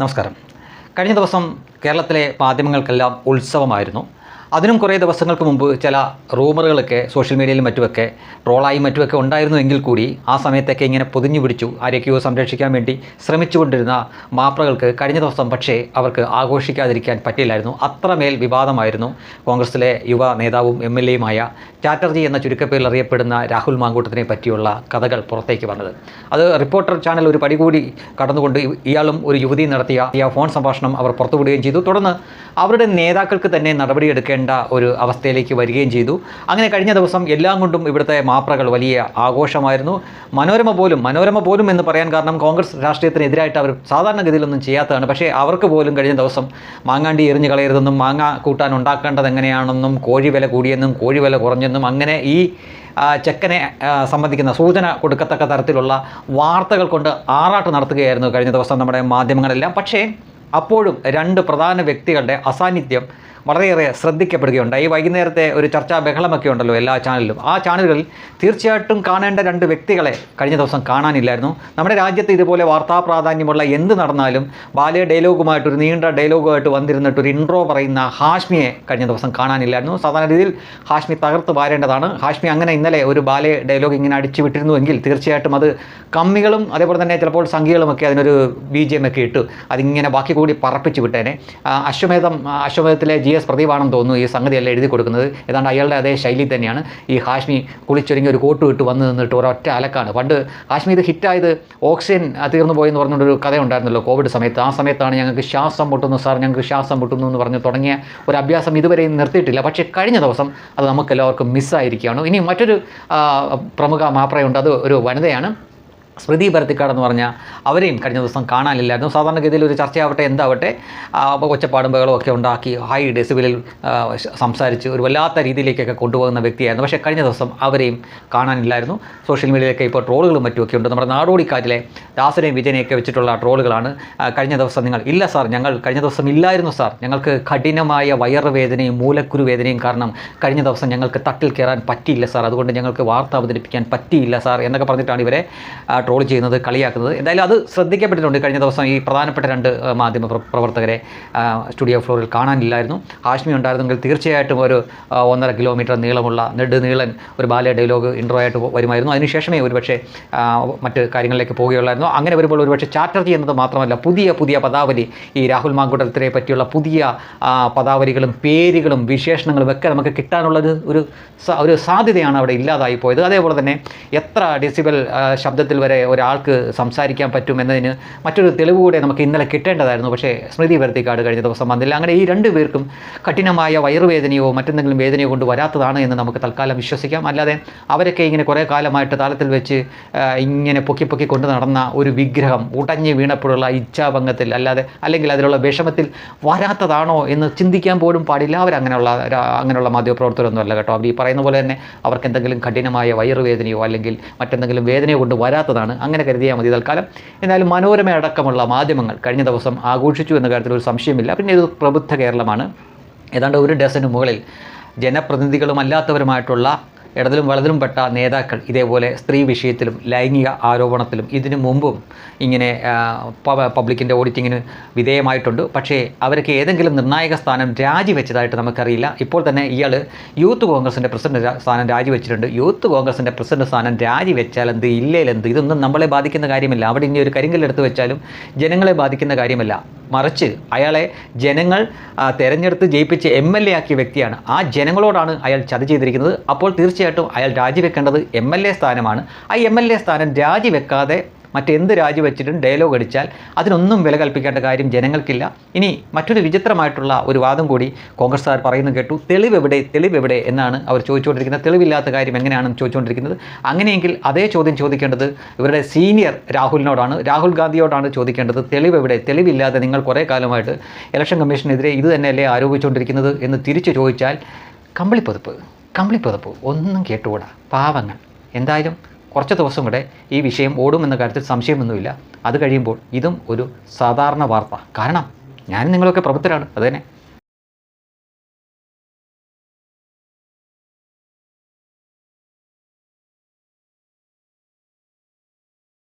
നമസ്കാരം. കഴിഞ്ഞ ദിവസം കേരളത്തിലെ മാധ്യമങ്ങൾക്കെല്ലാം ഉത്സവമായിരുന്നു. അതിനും കുറേ ദിവസങ്ങൾക്ക് മുമ്പ് ചില റൂമറുകളൊക്കെ സോഷ്യൽ മീഡിയയിലും മറ്റുമൊക്കെ ട്രോളായി മറ്റുമൊക്കെ ഉണ്ടായിരുന്നു എങ്കിൽ കൂടി ആ സമയത്തൊക്കെ ഇങ്ങനെ പൊതിഞ്ഞു പിടിച്ചു. ആരെയൊക്കെയോ സംരക്ഷിക്കാൻ വേണ്ടി ശ്രമിച്ചുകൊണ്ടിരുന്ന മാപ്രകൾക്ക് കഴിഞ്ഞ ദിവസം പക്ഷേ അവർക്ക് ആഘോഷിക്കാതിരിക്കാൻ പറ്റില്ലായിരുന്നു. അത്രമേൽ വിവാദമായിരുന്നു. കോൺഗ്രസിലെ യുവ നേതാവും എം എൽ എയുമായ ചാറ്റർജി എന്ന ചുരുക്കപ്പേരിൽ അറിയപ്പെടുന്ന രാഹുൽ മാങ്കൂട്ടത്തിനെ പറ്റിയുള്ള കഥകൾ പുറത്തേക്ക് വന്നത്. അത് റിപ്പോർട്ടർ ചാനൽ ഒരു പടി കൂടി കടന്നുകൊണ്ട് ഇയാളും ഒരു യുവതിയും നടത്തിയ ഫോൺ സംഭാഷണം അവർ പുറത്തുവിടുകയും ചെയ്തു. തുടർന്ന് അവരുടെ നേതാക്കൾക്ക് തന്നെ നടപടിയെടുക്കേണ്ട ഒരു അവസ്ഥയിലേക്ക് വരികയും ചെയ്തു. അങ്ങനെ കഴിഞ്ഞ ദിവസം എല്ലാം കൊണ്ടും ഇവിടുത്തെ മാപ്രകൾ വലിയ ആഘോഷമായിരുന്നു. മനോരമ പോലും മനോരമ പോലും എന്ന് പറയാൻ കാരണം കോൺഗ്രസ് രാഷ്ട്രീയത്തിനെതിരായിട്ട് അവർ സാധാരണഗതിയിലൊന്നും ചെയ്യാത്തതാണ്. പക്ഷേ അവർക്ക് പോലും കഴിഞ്ഞ ദിവസം മാങ്ങാണ്ടി എറിഞ്ഞു കളയരുതെന്നും മാങ്ങ കൂട്ടാൻ ഉണ്ടാക്കേണ്ടത് എങ്ങനെയാണെന്നും കോഴി വില കൂടിയെന്നും കോഴി വില കുറഞ്ഞെന്നും അങ്ങനെ ഈ ചെക്കനെ സംബന്ധിക്കുന്ന സൂചന കൊടുക്കത്തക്ക തരത്തിലുള്ള വാർത്തകൾ കൊണ്ട് ആറാട്ട് നടത്തുകയായിരുന്നു കഴിഞ്ഞ ദിവസം നമ്മുടെ മാധ്യമങ്ങളെല്ലാം. പക്ഷേ അപ്പോഴും രണ്ട് പ്രധാന വ്യക്തികളുടെ അസാന്നിധ്യം വളരെയേറെ ശ്രദ്ധിക്കപ്പെടുകയുണ്ടായി വൈകുന്നേരത്തെ ഒരു ചർച്ചാ ബഹളമൊക്കെ ഉണ്ടല്ലോ എല്ലാ ചാനലിലും. ആ ചാനലുകളിൽ തീർച്ചയായിട്ടും കാണേണ്ട രണ്ട് വ്യക്തികളെ കഴിഞ്ഞ ദിവസം കാണാനില്ലായിരുന്നു. നമ്മുടെ രാജ്യത്ത് ഇതുപോലെ വാർത്താ പ്രാധാന്യമുള്ള എന്ത് നടന്നാലും ബാല്യ ഡയലോഗുമായിട്ട് ഒരു നീണ്ട ഡയലോഗുമായിട്ട് വന്നിരുന്നിട്ട് ഒരു ഇൻട്രോ പറയുന്ന ഹാഷ്മിയെ കഴിഞ്ഞ ദിവസം കാണാനില്ലായിരുന്നു. സാധാരണ രീതിയിൽ ഹാഷ്മി തകർത്ത് വാരേണ്ടതാണ്. ഹാഷ്മി അങ്ങനെ ഇന്നലെ ഒരു ബാല്യ ഡയലോഗ് ഇങ്ങനെ അടിച്ചു വിട്ടിരുന്നുവെങ്കിൽ തീർച്ചയായിട്ടും അത് കമ്മികളും അതേപോലെ തന്നെ ചിലപ്പോൾ സംഖ്യകളുമൊക്കെ അതിനൊരു ബി ജെ എം ഒക്കെ ഇട്ട് അതിങ്ങനെ ബാക്കി കൂടി പറപ്പിച്ച് വിട്ടേനെ. അശ്വമേധം അശ്വമേധത്തിലെ ജി എസ് പ്രദീപാണെന്ന് തോന്നുന്നു ഈ സംഗതിയെല്ലാം എഴുതി കൊടുക്കുന്നത്. ഏതാണ്ട് അയാളുടെ അതേ ശൈലി തന്നെയാണ് ഈ ഹാഷ്മി കുളിച്ചൊരുങ്ങി ഒരു കോട്ട് വിട്ട് വന്ന് നിന്നിട്ട് ഒരൊറ്റ അലക്കാണ്. പണ്ട് ഹാഷ്മി ഇത് ഹിറ്റായത് ഓക്സിജൻ തീർന്നു പോയെന്ന് പറഞ്ഞുകൊണ്ടൊരു കഥ ഉണ്ടായിരുന്നല്ലോ കോവിഡ് സമയത്ത്. ആ സമയത്താണ് ഞങ്ങൾക്ക് ശ്വാസം മുട്ടുന്നു സാർ. ഞങ്ങൾക്ക് ശ്വാസം മുട്ടുന്നു എന്ന് പറഞ്ഞ് തുടങ്ങിയ ഒരു അഭ്യാസം ഇതുവരെയും നിർത്തിയിട്ടില്ല. പക്ഷേ കഴിഞ്ഞ ദിവസം അത് നമുക്കെല്ലാവർക്കും മിസ്സായിരിക്കുകയാണ്. ഇനി മറ്റൊരു പ്രമുഖ മാപ്രയുണ്ട്. അത് ഒരു വനിതയാണ്. സ്മൃതി പരത്തിക്കാട് എന്ന് പറഞ്ഞാൽ അവരെയും കഴിഞ്ഞ ദിവസം കാണാനില്ലായിരുന്നു. സാധാരണഗതിയിൽ ഒരു ചർച്ചയാവട്ടെ എന്താവട്ടെ ഒച്ചപ്പാടും ബഹളവും ഒക്കെ ഉണ്ടാക്കി ഹൈ ഡെസിബിലിൽ സംസാരിച്ച് ഒരു വല്ലാത്ത രീതിയിലേക്കൊക്കെ കൊണ്ടുപോകുന്ന വ്യക്തിയായിരുന്നു. പക്ഷേ കഴിഞ്ഞ ദിവസം അവരെയും കാണാനില്ലായിരുന്നു. സോഷ്യൽ മീഡിയയിലൊക്കെ ഇപ്പോൾ ട്രോളുകളും മറ്റുമൊക്കെ ഉണ്ട്. നമ്മുടെ നാടോടിക്കാറ്റിലെ ദാസനെയും വിജയനെയൊക്കെ വെച്ചിട്ടുള്ള ട്രോളുകളാണ് കഴിഞ്ഞ ദിവസം നിങ്ങൾ ഇല്ല സാർ ഞങ്ങൾ കഴിഞ്ഞ ദിവസം ഇല്ലായിരുന്നു സാർ. ഞങ്ങൾക്ക് കഠിനമായ വയറുവേദനയും മൂലക്കുരു വേദനയും കാരണം കഴിഞ്ഞ ദിവസം ഞങ്ങൾക്ക് തട്ടിൽ കയറാൻ പറ്റിയില്ല സാർ. അതുകൊണ്ട് ഞങ്ങൾക്ക് വാർത്ത അവതരിപ്പിക്കാൻ പറ്റിയില്ല സാർ എന്നൊക്കെ പറഞ്ഞിട്ടാണ് ഇവരെ ട്രോൾ ചെയ്യുന്നത് കളിയാക്കുന്നത്. എന്തായാലും അത് ശ്രദ്ധിക്കപ്പെട്ടിട്ടുണ്ട്. കഴിഞ്ഞ ദിവസം ഈ പ്രധാനപ്പെട്ട രണ്ട് മാധ്യമ പ്രവർത്തകരെ സ്റ്റുഡിയോ ഫ്ലോറിൽ കാണാനില്ലായിരുന്നു. ഹാഷ്മി ഉണ്ടായിരുന്നെങ്കിൽ തീർച്ചയായിട്ടും ഒരു ഒന്നര കിലോമീറ്റർ നീളമുള്ള നെടുനീളൻ ഒരു ബാല്യ ഡയലോഗ് ഇൻട്രോ ആയിട്ട് വരുമായിരുന്നു. അതിനുശേഷമേ ഒരുപക്ഷെ മറ്റ് കാര്യങ്ങളിലേക്ക് പോവുകയുള്ളായിരുന്നു. അങ്ങനെ വരുമ്പോൾ ഒരുപക്ഷെ ചാറ്റർജി എന്നത് മാത്രമല്ല പുതിയ പുതിയ പദാവലി ഈ രാഹുൽ മാങ്കുട്ടത്തിനെ പറ്റിയുള്ള പുതിയ പദാവലികളും പേരുകളും വിശേഷണങ്ങളും ഒക്കെ നമുക്ക് കിട്ടാനുള്ള ഒരു ഒരു സാധ്യതയാണ് അവിടെ ഇല്ലാതായി പോയത്. അതേപോലെ തന്നെ എത്ര ഡെസിബൽ ശബ്ദത്തിൽ വരെ ഒരാൾക്ക് സംസാരിക്കാൻ പറ്റും എന്നതിന് മറ്റൊരു തെളിവ് കൂടെ നമുക്ക് ഇന്നലെ കിട്ടേണ്ടതായിരുന്നു. പക്ഷേ സ്മൃതി വരുത്തിക്കാട് കഴിഞ്ഞ ദിവസം വന്നില്ല. അങ്ങനെ ഈ രണ്ട് പേർക്കും കഠിനമായ വയറുവേദനയോ മറ്റെന്തെങ്കിലും വേദനയോ കൊണ്ട് വരാത്തതാണ് എന്ന് നമുക്ക് തൽക്കാലം വിശ്വസിക്കാം. അല്ലാതെ അവരൊക്കെ ഇങ്ങനെ കുറേ കാലമായിട്ട് താളത്തിൽ വെച്ച് ഇങ്ങനെ പൊക്കി പൊക്കി കൊണ്ട് നടന്ന ഒരു വിഗ്രഹം ഉടഞ്ഞു വീണപ്പോഴുള്ള ഇച്ഛാഭംഗത്തിൽ അല്ലാതെ അല്ലെങ്കിൽ അതിലുള്ള വിഷമത്തിൽ വരാത്തതാണോ എന്ന് ചിന്തിക്കാൻ പോലും പാടില്ല. അവരങ്ങനെയുള്ള അങ്ങനെയുള്ള മാധ്യമപ്രവർത്തകരൊന്നും അല്ല കേട്ടോ. അവർ ഈ പറയുന്ന പോലെ തന്നെ അവർക്ക് എന്തെങ്കിലും കഠിനമായ വയറുവേദനയോ അല്ലെങ്കിൽ മറ്റെന്തെങ്കിലും വേദനയോ കൊണ്ട് വരാത്തതാണ്. അങ്ങനെ കരുതിയാൽ മതി. തൽക്കാലം എന്നാലും മനോരമ അടക്കമുള്ള മാധ്യമങ്ങൾ കഴിഞ്ഞ ദിവസം ആഘോഷിച്ചു എന്ന കാര്യത്തിൽ ഒരു സംശയമില്ല. പിന്നെ ഇത് പ്രബുദ്ധ കേരളമാണ്. ഏതാണ്ട് ഒരു ഡസന് മുകളിൽ ജനപ്രതിനിധികളും അല്ലാത്തവരുമായിട്ടുള്ള ഇടതിലും വലതിലും പെട്ട നേതാക്കൾ ഇതേപോലെ സ്ത്രീ വിഷയത്തിലും ലൈംഗിക ആരോപണത്തിലും ഇതിനു മുമ്പും ഇങ്ങനെ പബ്ലിക്കിന്റെ ഓഡിറ്റിങ്ങിന് വിധേയമായിട്ടുണ്ട്. പക്ഷേ അവർക്ക് ഏതെങ്കിലും നിർണായക സ്ഥാനം രാജിവെച്ചതായിട്ട് നമുക്കറിയില്ല. ഇപ്പോൾ തന്നെ ഇയാൾ യൂത്ത് കോൺഗ്രസിന്റെ പ്രസിഡന്റ് സ്ഥാനം രാജിവെച്ചിട്ടുണ്ട്. യൂത്ത് കോൺഗ്രസിന്റെ പ്രസിഡന്റ് സ്ഥാനം രാജിവെച്ചാൽ എന്ത് ഇല്ലേലെന്ത് ഇതൊന്നും നമ്മളെ ബാധിക്കുന്ന കാര്യമില്ല. അവിടെ ഇനി ഒരു കരിങ്കല്ലെടുത്ത് വെച്ചാലും ജനങ്ങളെ ബാധിക്കുന്ന കാര്യമല്ല. മറിച്ച് അയാളെ ജനങ്ങൾ തെരഞ്ഞെടുത്ത് ജയിപ്പിച്ച് എം എൽ എ ആക്കിയ വ്യക്തിയാണ്. ആ ജനങ്ങളോടാണ് അയാൾ ചതി ചെയ്തിരിക്കുന്നത്. അപ്പോൾ തീർച്ചയായിട്ടും അയാൾ രാജിവെക്കേണ്ടത് എം എൽ എ സ്ഥാനമാണ്. ആ എം എൽ എ സ്ഥാനം രാജിവെക്കാതെ മറ്റെന്ത് രാജിവെച്ചിട്ടും ഡയലോഗ് അടിച്ചാൽ അതിനൊന്നും വില കൽപ്പിക്കേണ്ട കാര്യം ജനങ്ങൾക്കില്ല. ഇനി മറ്റൊരു വിചിത്രമായിട്ടുള്ള ഒരു വാദം കൂടി കോൺഗ്രസ്സുകാർ പറയുന്നത് കേട്ടു. തെളിവ് എവിടെ തെളിവ് എവിടെ എന്നാണ് അവർ ചോദിച്ചുകൊണ്ടിരിക്കുന്നത്. തെളിവില്ലാത്ത കാര്യം എങ്ങനെയാണെന്ന് ചോദിച്ചുകൊണ്ടിരിക്കുന്നത്. അങ്ങനെയെങ്കിൽ അതേ ചോദ്യം ചോദിക്കേണ്ടത് ഇവരുടെ സീനിയർ രാഹുലിനോടാണ്. രാഹുൽ ഗാന്ധിയോടാണ് ചോദിക്കേണ്ടത്. തെളിവ് എവിടെ തെളിവില്ലാതെ നിങ്ങൾ കുറേ കാലമായിട്ട് ഇലക്ഷൻ കമ്മീഷനെതിരെ ഇത് തന്നെയല്ലേ ആരോപിച്ചുകൊണ്ടിരിക്കുന്നത് എന്ന് തിരിച്ചു ചോദിച്ചാൽ കമ്പിളിപ്പതിപ്പ് കമ്പിളിപ്പതിപ്പ് ഒന്നും കേട്ടുകൂടാ. പാവങ്ങൾ. എന്തായാലും കുറച്ച് ദിവസം കൂടെ ഈ വിഷയം ഓടുമെന്ന കാര്യത്തിൽ സംശയമൊന്നുമില്ല. അത് കഴിയുമ്പോൾ ഇതും ഒരു സാധാരണ വാർത്ത. കാരണം ഞാനും നിങ്ങളൊക്കെ പ്രബുദ്ധരാണ്. അതുതന്നെ